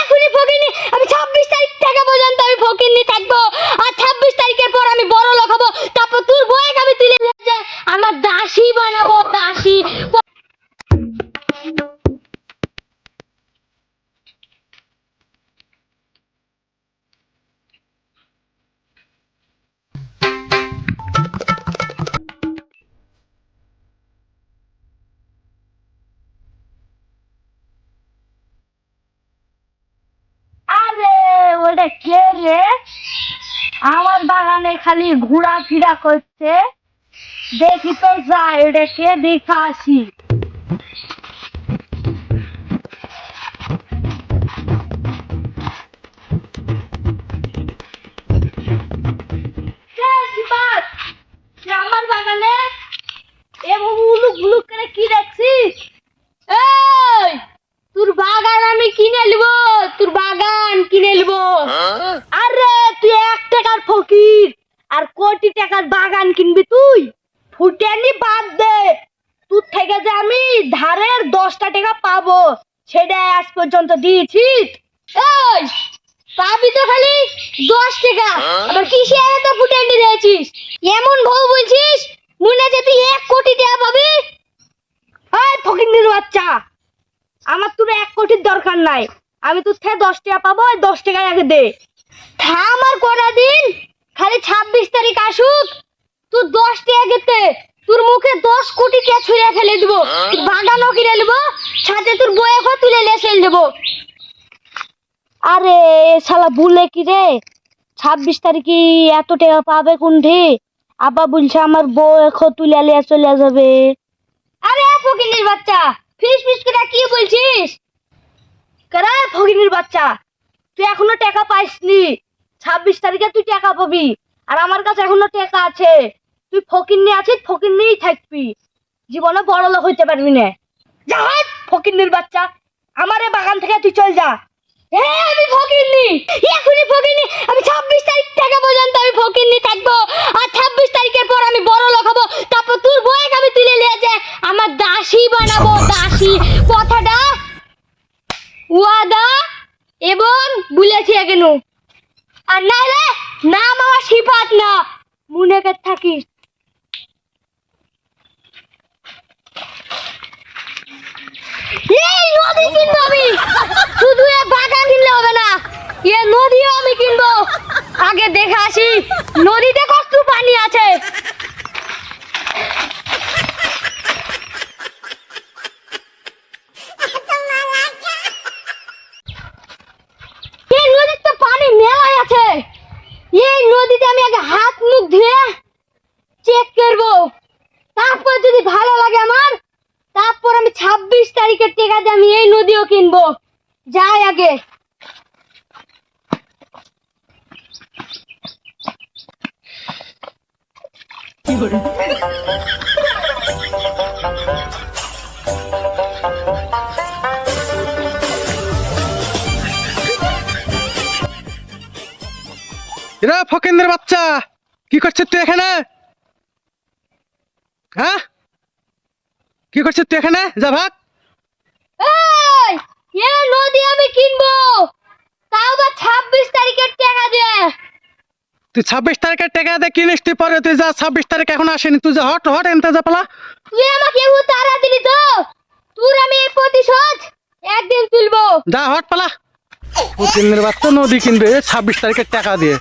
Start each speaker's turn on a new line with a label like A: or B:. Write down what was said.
A: এখনই ফকিনি আমি ছাব্বিশ তারিখ টাকা পর্যন্ত আমি ফকিনি থাকব। আর খালি ঘোরাফেরা করছে। দেখি তো যাই কে দেখে আসি। আমার বাগানে? এবং উলুক উলুক করে কি দেখছিস? এই তোর বাগান আমি কিনে নিব তোর বাগান কিনে নিব। আরে তুই এক টাকার ফকির। আর কোটি টাকার বাগান কিনবি তুই? ফুটেনি বাদ দে। তোর থেকে যে আমি ধারের দশটা টাকা পাবো সেটা আজ পর্যন্ত দিয়েছিস এই, পাবি তো খালি দশ টাকা। আবার কিসে এত ফুটেনি দিয়েছিস? এমন বউ বলছিস, মনে আছে তুই এক কোটি টাকা পাবি। এই ফকির বাচ্চা, আমার তোর এক কোটির দরকার নাই। আমি তোর থেকে দশ টাকা পাবো, ওই দশ টাকায় আগে দে। থাম আর কটা দিন। খালি ছাব্বিশ তারিখ আসুক। তুই দশ টাকা তোর মুখে দশ কোটি টাকা ছুঁড়ে ফেলে দিব। বাগানও কিনে নেব, সাথে তোর বইয়েও তুলে নিয়ে চলে দেবো। আরে শালা ভুলে কি রে? ছাব্বিশ তারিখে এত টাকা পাবে কোনটি আব্বা বলছে, আমার বউ এখন তুলে নিয়ে চলে যাবে। আরে ফকিনের বাচ্চা, ফিস ফিস করে কি বলছিস? কারা ফকিনের বাচ্চা, তুই এখনও টাকা পাইসনি। ছাব্বিশ তারিখে তুই টাকা পাবি। আর আমার কাছে এখনও টাকা আছে। তুই ফকির নিয়ে আছিস ফকির নিয়েই থাকবি। জীবনে বড় লোক হইতে পারবি না। যা ফকিনের বাচ্চা। আমার বাগান থেকে তুই চল যা। হ্যাঁ আমি ফকিরনি এখনই ফকিরনি আমি ছাব্বিশ তারিখ থেকে পর্যন্ত আমি ফকিরনি থাকব। আর ছাব্বিশ তারিখের পর আমি বড় লোক হব। তারপর তোর বয়েকে আমি তুলে নিয়ে যে আমার দাসী বানাবো, দাসী। কথাটা ওয়াদা এবং বলেছি কেন আর নাইলে নাম আমার না। থাকিস। এই নদী আমি। শুধু এ বাগান কিনলে হবে না। এ নদীও আমি কিনবো। আগে দেখে আসি। নদীতে কত পানি আছে এই নদীতে তো পানি মেলাই আছে এই নদীতে আমি আগে হাত মুখ ধুয়ে চেক করব। তারপর যদি ভালো লাগে আমার, তারপর আমি ছাব্বিশ তারিখের টেকা আমি এই নদীও কিনবো। যাই আগে।
B: এরা ফকেন্দ্রের বাচ্চা, কি করছিস তুই এখানে? হ্যাঁ? কি করছিস তুই এখানে? যা ভাগ।
A: এই এ নদী আমি কিনবো। তাও বা ছাব্বিশ তারিখের টাকা দিয়ে।
B: তুই ছাব্বিশ তারিখের টাকা দিয়ে কিনিস তুই পরে তুই যা ছাব্বিশ তারিখ এখন আসেনি। তুই যা হট হট এনতে যা পালা।
A: তুই আমাকে এমন তারা দিলি তো? তোর আমি প্রতিশোধ একদিন তুলবো।
B: যা হট পালা। বাচ্চা নদী কিনবে ছাব্বিশ তারিখের টাকা দিয়ে।